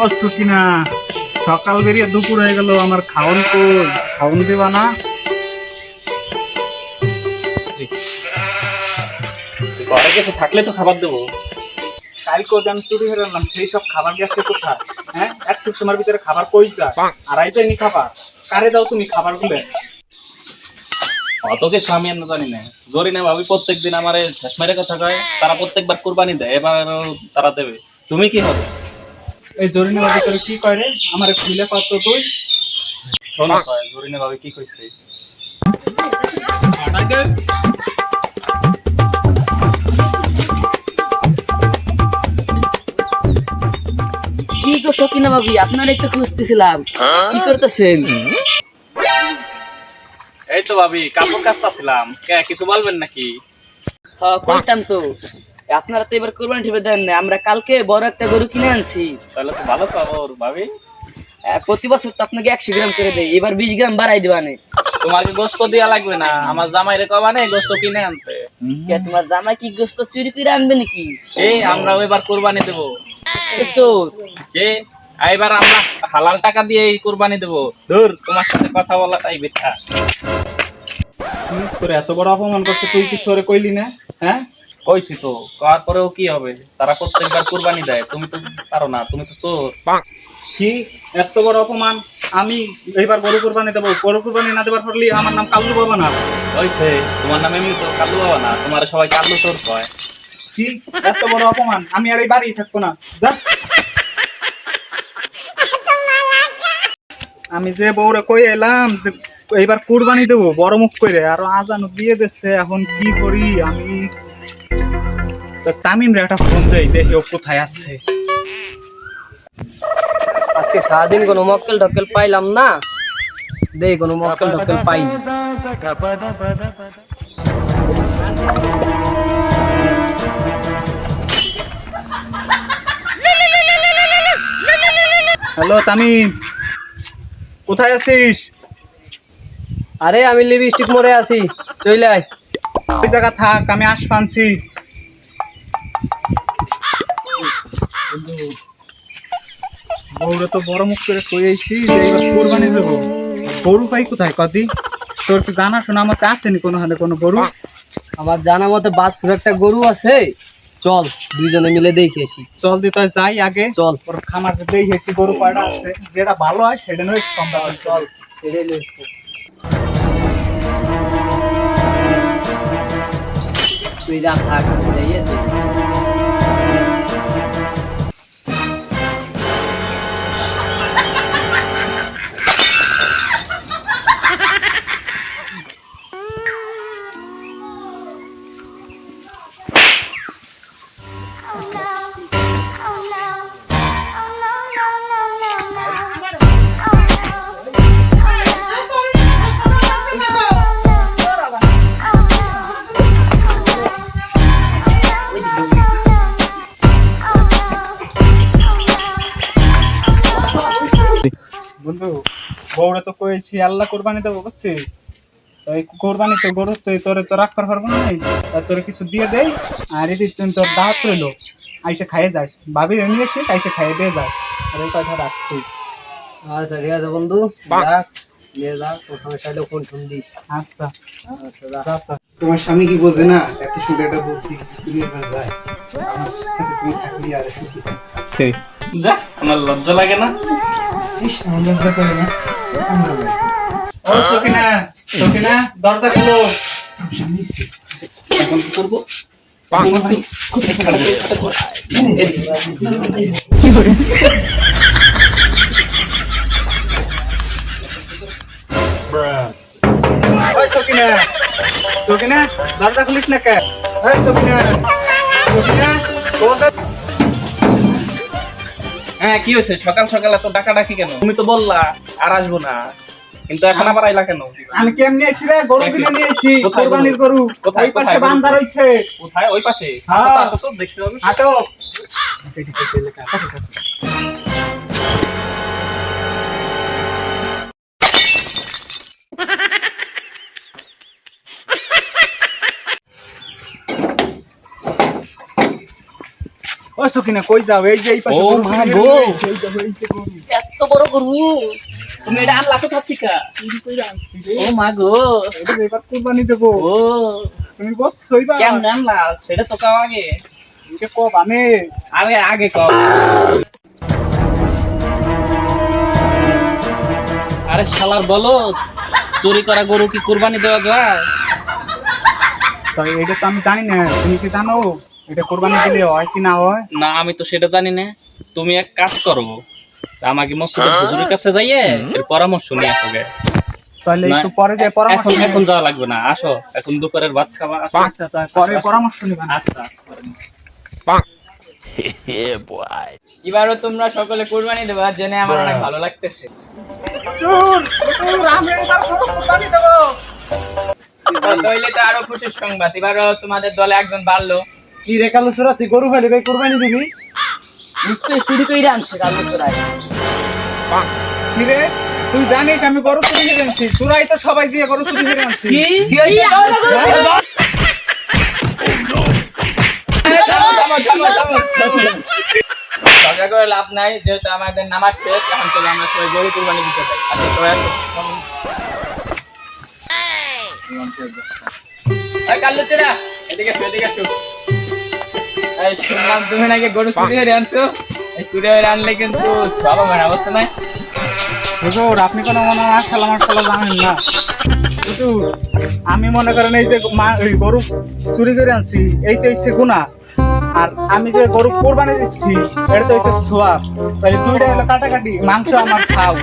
ও সুকিনা সকাল বেরিয়ে দুপুর হয়ে গেল আমার খাওন কই? খাওন দেবা না? ঘরে কিছু থাকলে তো খাবার দেবো। কালকে আমি চুরি হয়ে গেলাম সেই সব খাবার গেছে কোথায়? হ্যাঁ? একটু সময়ের ভিতরে খাবার কই যা আর আই যায়নি খাবার। কারে দাও তুমি খাবার গুলে অত কিছু আমি আর জানি না। জরি না ভাবি প্রত্যেকদিন আমার শেষমারে কথা কয় তারা প্রত্যেকবার কোরবানি দেয় এবার তারা দেবে। তুমি কি হবে? এই জরিনা বাদি করে কি করে আমার খুলে পাত্র তুই? শোনো কয় জরিনা ভাবি কি কইছে? কি করছ কিনা ভাবি? আপনার একটু খুঁজতেছিলাম। কি করতেছেন? এই তো ভাবি কাপড় কাচতাছিলাম। কে কিছু বলবেন নাকি? হ্যাঁ কইতাম তো। আপনারা তো এবার কোরবানি ঠেপে দেন না আমরা কালকে বড় একটা গরু কিনে আনছি। তাহলে তো ভালো খবর ভাবি। প্রতি বছর তো আপনাকে একশো গ্রাম করে দেয় এবার বিশ গ্রাম বাড়াই দিবানে তোমাকে গোস্ত দেওয়া লাগবে না। আমার জামাই রে কবা নেই গোস্ত কিনে আনতে। কে তোমার জামাই কি গোস্ত চুরি করে আনবে নাকি? এই আমরা এবার কোরবানি দেবো। কে এবার আমরা হালাল টাকা দিয়ে এই কুরবানি দেবো। ধুর তোমার সাথে কথা বলাটাই বেঠা কি করে এত বড় অপমান করছে তুই কি সরে কইলি না? হ্যাঁ? কইছি তো করার পরেও কি হবে? তারা প্রত্যেকবার কুরবানি দেয় তুমি তো পারো না তুমি তো চোর। কি? এত বড় অপমান? আমি এইবার গরু কোরবানি দেবো গরু কোরবানি না দেবার পারলি আমার নাম কাল্লু বাবা না। হয়েছে তোমার নামে এমনি তো কাল্লু বাবা না তোমার সবাই চোর কয়। কি? এত বড় অপমান? আমি আর এই বাড়ি থাকব না। যা। আমি যে বউরে কই এলাম যে এইবার কুরবানি দেবো বড় মুখ করে আর আজান দিয়ে দিচ্ছে এখন কি করি আমি? তো তামিম রে একটা ফোন দেই দেখি ও কোথায় আছে। আজকে সারাদিন কোনো মক্কেল ঢক্কেল পাইলাম না। দেই কোনো মক্কেল ঢক্কেল পাইনি হ্যালো তামিম কোথায় আছিস? আরে আমি লিপস্টিক মরে আছি চলে আয়। ওই জায়গা থাক আমি আস পানছি বউরে তো বড় মুখ করে কইছি যে এবার কোরবানি দেবো। গরু পাই কোথায় কদি? তোর কি জানা শোনা আমাকে আসেনি কোনো হাতে কোনো গরু আমার জানা মতে বাসুর একটা গরু আছে। চল দুইজনে মিলে দেখে আসি। চল দিতে যাই আগে। চল। ওর খামার দেখেছি গরু কয়টা আছে। যেটা ভালো হয় সেটা নয় কম দামে চল লই একটু। তুই যা থাক। বউরে তো কয়েছি আল্লাহ কোরবানি দেবো বুঝছি? তো এই কোরবানি তো গরু তো তোরে তো রাখ করার পারব না তা তোরে কিছু দিয়ে দেই আর এদি তুই তোর দাঁত রইল আইসে খাইয়ে যাস। ভাবি নিয়ে এসিস আইসে খাইয়ে দিয়ে যায় আর এই কথা রাখ তুই। আচ্ছা ঠিক আছে বন্ধু নিয়ে যা ওখানে চাইলে ফোন ফোন দিস। আচ্ছা। আচ্ছা তোমার স্বামী কি বোঝে না এত সুন্দর একটা বুদ্ধি চুরিয়ে ফেলে যায়? আমার সাথে তুমি থাকলি আর সুখী যা আমার লজ্জা লাগে না। ইস, আমার লজ্জা করে না। ও সকিনা সকিনা, দরজা খুলো। এখন কি করব সকিনা দরজা খুলিস না কে সকিনা সকিনা, দরজা হ্যাঁ কি হয়েছে? সকাল সকাল এত ডাকা ডাকি কেন? তুমি তো বললা আর আসব না। কিন্তু এখন আবার আইলা কেন? আমি কেমনে আইছি রে? গরু কিনে নিয়েছি? কোরবানির গরু। কোথায়, ওই পাশে? বান্দা রইছে কোথায়? ওই পাশে। তো, আসো তো দেখতে হবে। হাঁটো ও সকিনা কই যাও? এই যে এই পাশে ও গরু মা গো। এত বড় গরু। তুমি এটা আনলা কোথা থেকে। ও মা গো। এটা তো এবার কুরবানি দেবো। ও। তুমি বসছই বা কেমন আনলা? সেটা তো কাও আগে। এটা কব আমি। আগে আগে কও। আরে শালার বলো চুরি করা গরু কি কুরবানি দেওয়া যায়? তো এটা তো আমি জানি না। তুমি কি জানো? এটা কোরবানি দিলে হয় কি না হয়? না আমি তো সেটা জানি না। তুমি এক কাজ করো। আমাকে মসজিদের হুজুরের কাছে যাইয়ে এর পরামর্শ নিয়ে আসো গে। তাহলে একটু পরে যে পরামর্শ এখন এখন যাওয়া লাগবে না। আসো। এখন দুপুরের ভাত খাবা আচ্ছা আচ্ছা পরে পরামর্শ নিবা আচ্ছা এবারও তোমরা সকলে কোরবানি দেবা জেনে আমার অনেক ভালো লাগতেছে। চুর চুর আমি এবার কোরবানি দেবো। তাইলে তো আরও খুশির সংবাদ। এবারও তোমাদের দলে একজন বাড়লো। কি রে কালো সুরা তুই গরু ফেলে ভাই কোরবানি দিবি? নিশ্চয়ই চুরি করে আনছে কাল বছরায় কি রে তুই জানিস আমি গরু চুরি করে আনছি তোরাই তো সবাই দিয়ে গরু চুরি করে আনছি। ঝগড়া করে লাভ নাই যেহেতু আমাদের নামাজ শেষ এখন চলো আমরা সবাই গরু কুরবানি দিতে চাই আচ্ছা সবাই আসো। এই কাল্লুচেরা, এদিকে এদিকে তুমি নাকি গরু চুরি করে আনছো। চুরি করে আনলে কিন্তু বাবা মায়ের অবস্থা নাই। হুজুর, আপনি কোনো মনে হয় খেলা মার্শালা জানেন না? হুজুর, আমি মনে করেন এই যে মা, এই গরু চুরি করে আনছি এই তো হচ্ছে গুণা আর আমি যে গরু কোরবানি দিচ্ছি, এটা তো হচ্ছে সোয়াব। তাহলে দুইটা হলো কাটাকাটি, মাংস আমার খাও।